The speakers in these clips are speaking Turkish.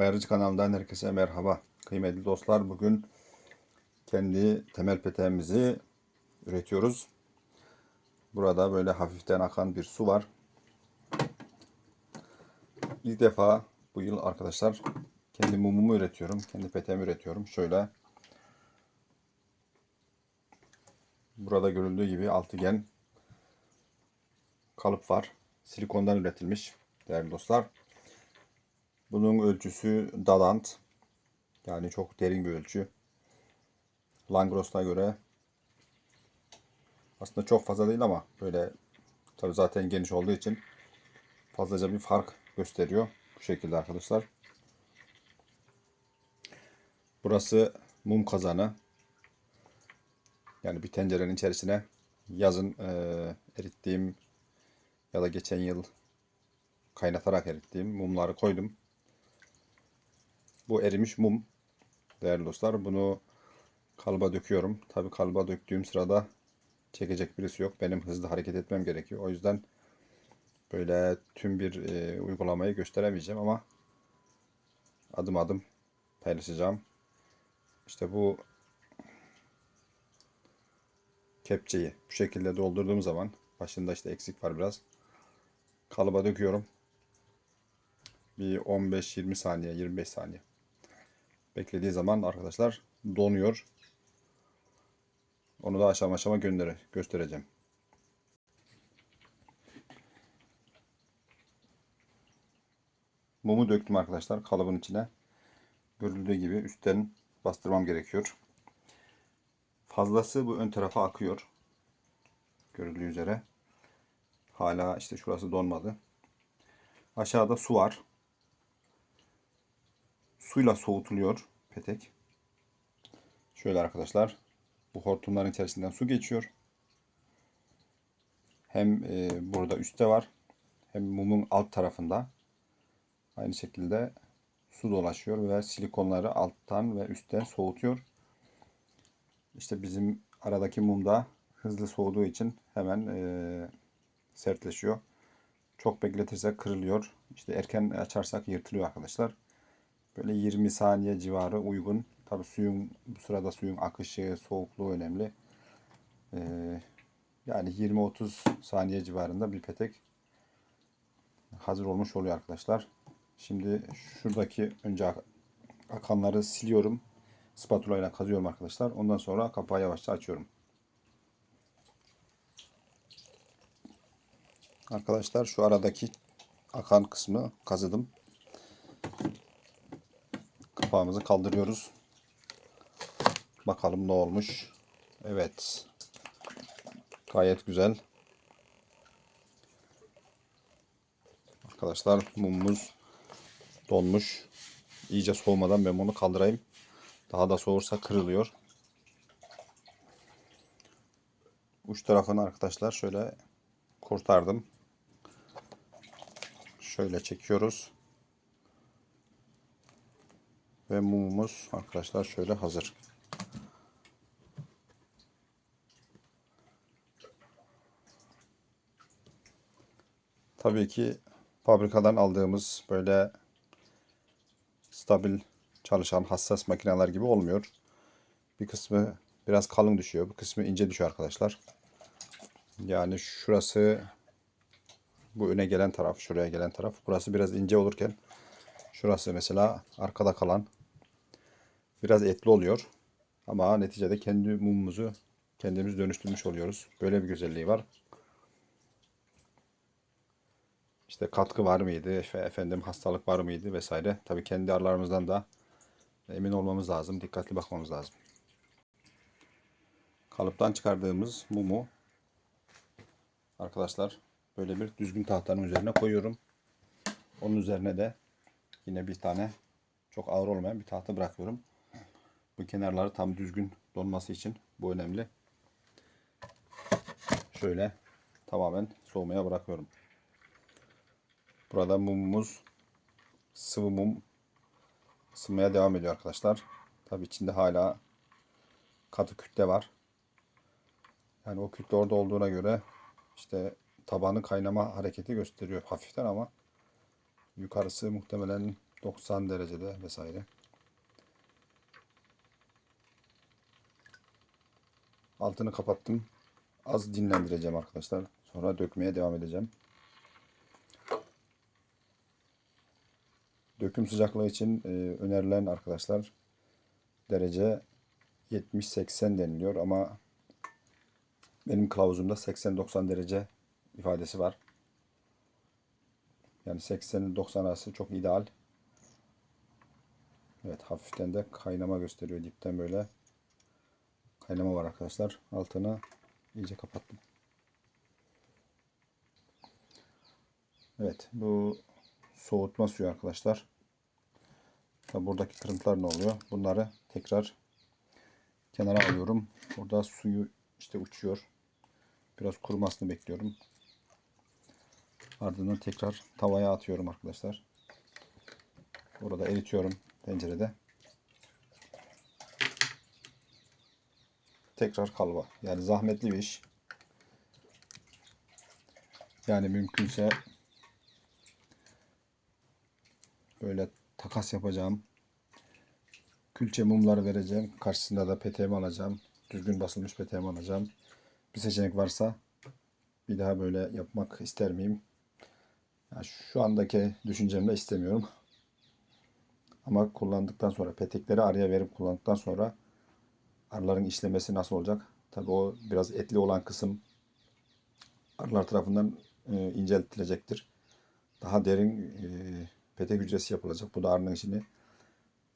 Bayarıcı kanalından herkese merhaba. Kıymetli dostlar bugün kendi temel peteğimizi üretiyoruz. Burada böyle hafiften akan bir su var. İlk defa bu yıl arkadaşlar kendi mumumu üretiyorum. Kendi peteğimi üretiyorum. Şöyle burada görüldüğü gibi altıgen kalıp var. Silikondan üretilmiş değerli dostlar. Bunun ölçüsü Dalant. Yani çok derin bir ölçü. Langros'una göre aslında çok fazla değil ama böyle tabi zaten geniş olduğu için fazlaca bir fark gösteriyor. Bu şekilde arkadaşlar. Burası mum kazanı. Yani bir tencerenin içerisine yazın e, erittiğim ya da geçen yıl kaynatarak erittiğim mumları koydum. Bu erimiş mum değerli dostlar. Bunu kalıba döküyorum. Tabi kalıba döktüğüm sırada çekecek birisi yok. Benim hızlı hareket etmem gerekiyor. O yüzden böyle tüm bir e, uygulamayı gösteremeyeceğim ama adım adım paylaşacağım. İşte bu kepçeyi bu şekilde doldurduğum zaman başında işte eksik var biraz. Kalıba döküyorum. Bir 15-20 saniye, 25 saniye. Beklediği zaman arkadaşlar donuyor. Onu da aşama aşama göndere, göstereceğim. Mumu döktüm arkadaşlar kalıbın içine. Görüldüğü gibi üstten bastırmam gerekiyor. Fazlası bu ön tarafa akıyor. Görüldüğü üzere. Hala işte şurası donmadı. Aşağıda su var. Suyla soğutuluyor petek. Şöyle arkadaşlar. Bu hortumların içerisinden su geçiyor. Hem e, burada üstte var. Hem mumun alt tarafında. Aynı şekilde su dolaşıyor ve silikonları alttan ve üstten soğutuyor. İşte bizim aradaki mumda hızlı soğuduğu için hemen e, sertleşiyor. Çok bekletirsek kırılıyor. İşte erken açarsak yırtılıyor arkadaşlar. Böyle 20 saniye civarı uygun. Tabi suyun bu sırada suyun akışı, soğukluğu önemli. Ee, yani 20-30 saniye civarında bir petek hazır olmuş oluyor arkadaşlar. Şimdi şuradaki önce akanları siliyorum. Spatula ile kazıyorum arkadaşlar. Ondan sonra kapağı yavaşça açıyorum. Arkadaşlar şu aradaki akan kısmı kazıdım. Kapağımızı kaldırıyoruz. Bakalım ne olmuş. Evet. Gayet güzel. Arkadaşlar mumumuz donmuş. İyice soğumadan ben bunu kaldırayım. Daha da soğursa kırılıyor. Uç tarafını arkadaşlar şöyle kurtardım. Şöyle çekiyoruz. Ve mumumuz arkadaşlar şöyle hazır. Tabii ki fabrikadan aldığımız böyle stabil çalışan hassas makineler gibi olmuyor. Bir kısmı biraz kalın düşüyor. Bir kısmı ince düşüyor arkadaşlar. Yani şurası bu öne gelen taraf, şuraya gelen taraf. Burası biraz ince olurken şurası mesela arkada kalan biraz etli oluyor. Ama neticede kendi mumumuzu kendimiz dönüştürmüş oluyoruz. Böyle bir güzelliği var. İşte katkı var mıydı, efendim hastalık var mıydı vesaire. Tabii kendi arılarımızdan da emin olmamız lazım, dikkatli bakmamız lazım. Kalıptan çıkardığımız mumu arkadaşlar böyle bir düzgün tahtanın üzerine koyuyorum. Onun üzerine de yine bir tane çok ağır olmayan bir tahta bırakıyorum. Bu kenarları tam düzgün donması için bu önemli. Şöyle tamamen soğumaya bırakıyorum. Burada mumumuz sıvı mum ısınmaya devam ediyor arkadaşlar. Tabi içinde hala katı kütle var. Yani o kütle orada olduğuna göre işte tabanı kaynama hareketi gösteriyor hafiften ama yukarısı muhtemelen 90 derecede vesaire. Altını kapattım. Az dinlendireceğim arkadaşlar. Sonra dökmeye devam edeceğim. Döküm sıcaklığı için e, önerilen arkadaşlar derece 70-80 deniliyor ama benim kılavuzumda 80-90 derece ifadesi var. Yani 80-90 arası çok ideal. Evet hafiften de kaynama gösteriyor dipten böyle. Kaynama var arkadaşlar. Altını iyice kapattım. Evet bu soğutma suyu arkadaşlar. Buradaki kırıntılar ne oluyor? Bunları tekrar kenara alıyorum. Burada suyu işte uçuyor. Biraz kurumasını bekliyorum. Ardından tekrar tavaya atıyorum arkadaşlar. Burada eritiyorum tencerede. Tekrar kalba. Yani zahmetli bir iş. Yani mümkünse böyle takas yapacağım. Külçe mumları vereceğim. Karşısında da peteğimi alacağım. Düzgün basılmış peteğimi alacağım. Bir seçenek varsa bir daha böyle yapmak ister miyim? Ya şu andaki düşüncemle istemiyorum. Ama kullandıktan sonra petekleri araya verip kullandıktan sonra arıların işlemesi nasıl olacak? Tabii o biraz etli olan kısım arılar tarafından e, inceltilecektir. Daha derin e, petek hücresi yapılacak. Bu da arının işini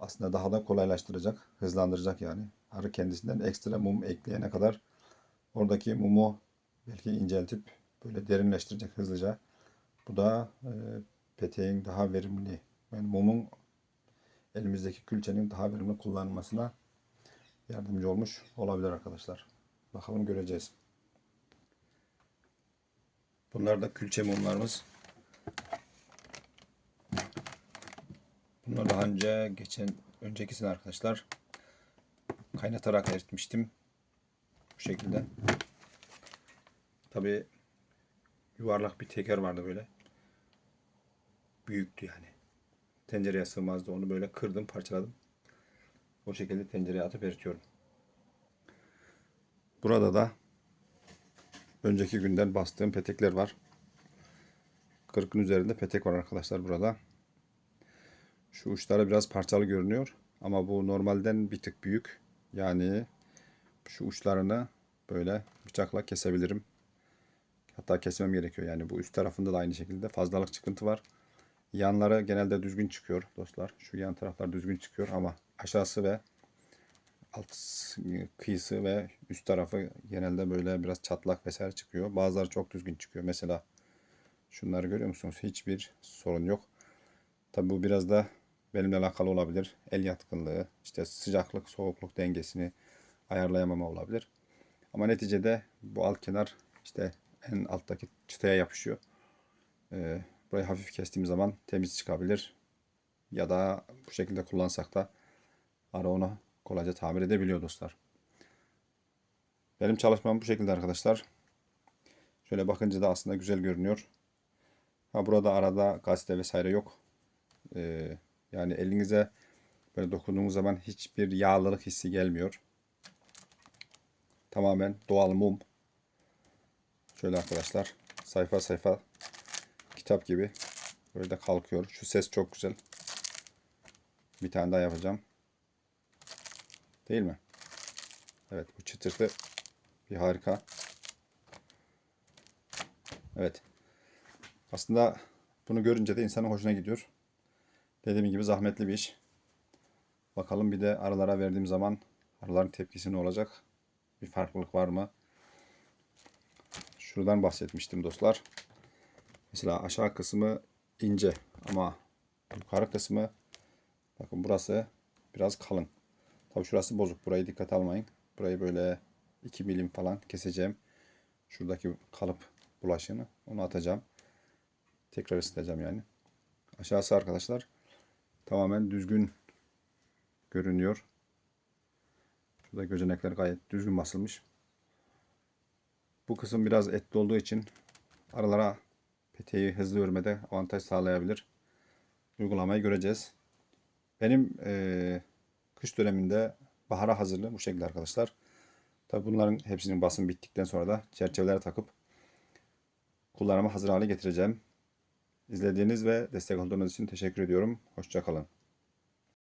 aslında daha da kolaylaştıracak, hızlandıracak yani. Arı kendisinden ekstra mum ekleyene kadar oradaki mumu belki inceltip böyle derinleştirecek hızlıca. Bu da e, peteğin daha verimli, yani mumun elimizdeki külçenin daha verimli kullanılmasına yardımcı olmuş olabilir arkadaşlar. Bakalım göreceğiz. Bunlar da külçe mumlarımız. Bunlar daha önce geçen öncekisini arkadaşlar kaynatarak eritmiştim. Bu şekilde. Tabi yuvarlak bir teker vardı böyle. Büyüktü yani. Tencereye sığmazdı. Onu böyle kırdım, parçaladım. O şekilde tencereye atıp eritiyorum. Burada da önceki günden bastığım petekler var. 40'ın üzerinde petek var arkadaşlar burada. Şu uçları biraz parçalı görünüyor. Ama bu normalden bir tık büyük. Yani şu uçlarını böyle bıçakla kesebilirim. Hatta kesmem gerekiyor. Yani bu üst tarafında da aynı şekilde fazlalık çıkıntı var. Yanları genelde düzgün çıkıyor dostlar. Şu yan taraflar düzgün çıkıyor ama aşağısı ve alt kıyısı ve üst tarafı genelde böyle biraz çatlak vesaire çıkıyor. Bazıları çok düzgün çıkıyor. Mesela şunları görüyor musunuz? Hiçbir sorun yok. Tabi bu biraz da benimle alakalı olabilir. El yatkınlığı, işte sıcaklık, soğukluk dengesini ayarlayamama olabilir. Ama neticede bu alt kenar işte en alttaki çıtaya yapışıyor. Ee, burayı hafif kestiğim zaman temiz çıkabilir. Ya da bu şekilde kullansak da ara onu kolayca tamir edebiliyor dostlar. Benim çalışmam bu şekilde arkadaşlar. Şöyle bakınca da aslında güzel görünüyor. Ha burada arada gazete vesaire yok. Ee, yani elinize böyle dokunduğunuz zaman hiçbir yağlılık hissi gelmiyor. Tamamen doğal mum. Şöyle arkadaşlar sayfa sayfa kitap gibi böyle de kalkıyor. Şu ses çok güzel. Bir tane daha yapacağım. Değil mi? Evet bu çıtırtı bir harika. Evet. Aslında bunu görünce de insanın hoşuna gidiyor. Dediğim gibi zahmetli bir iş. Bakalım bir de aralara verdiğim zaman araların tepkisi ne olacak? Bir farklılık var mı? Şuradan bahsetmiştim dostlar. Mesela aşağı kısmı ince ama yukarı kısmı bakın burası biraz kalın. Tabi şurası bozuk. Burayı dikkat almayın. Burayı böyle 2 milim falan keseceğim. Şuradaki kalıp bulaşığını onu atacağım. Tekrar ısıtacağım yani. Aşağısı arkadaşlar tamamen düzgün görünüyor. Şurada gözenekler gayet düzgün basılmış. Bu kısım biraz etli olduğu için aralara peteği hızlı örmede avantaj sağlayabilir. uygulamayı göreceğiz. Benim eee, kış döneminde bahara hazırlığı bu şekilde arkadaşlar. Tabi bunların hepsinin basım bittikten sonra da çerçevelere takıp kullanıma hazır hale getireceğim. İzlediğiniz ve destek olduğunuz için teşekkür ediyorum. Hoşçakalın.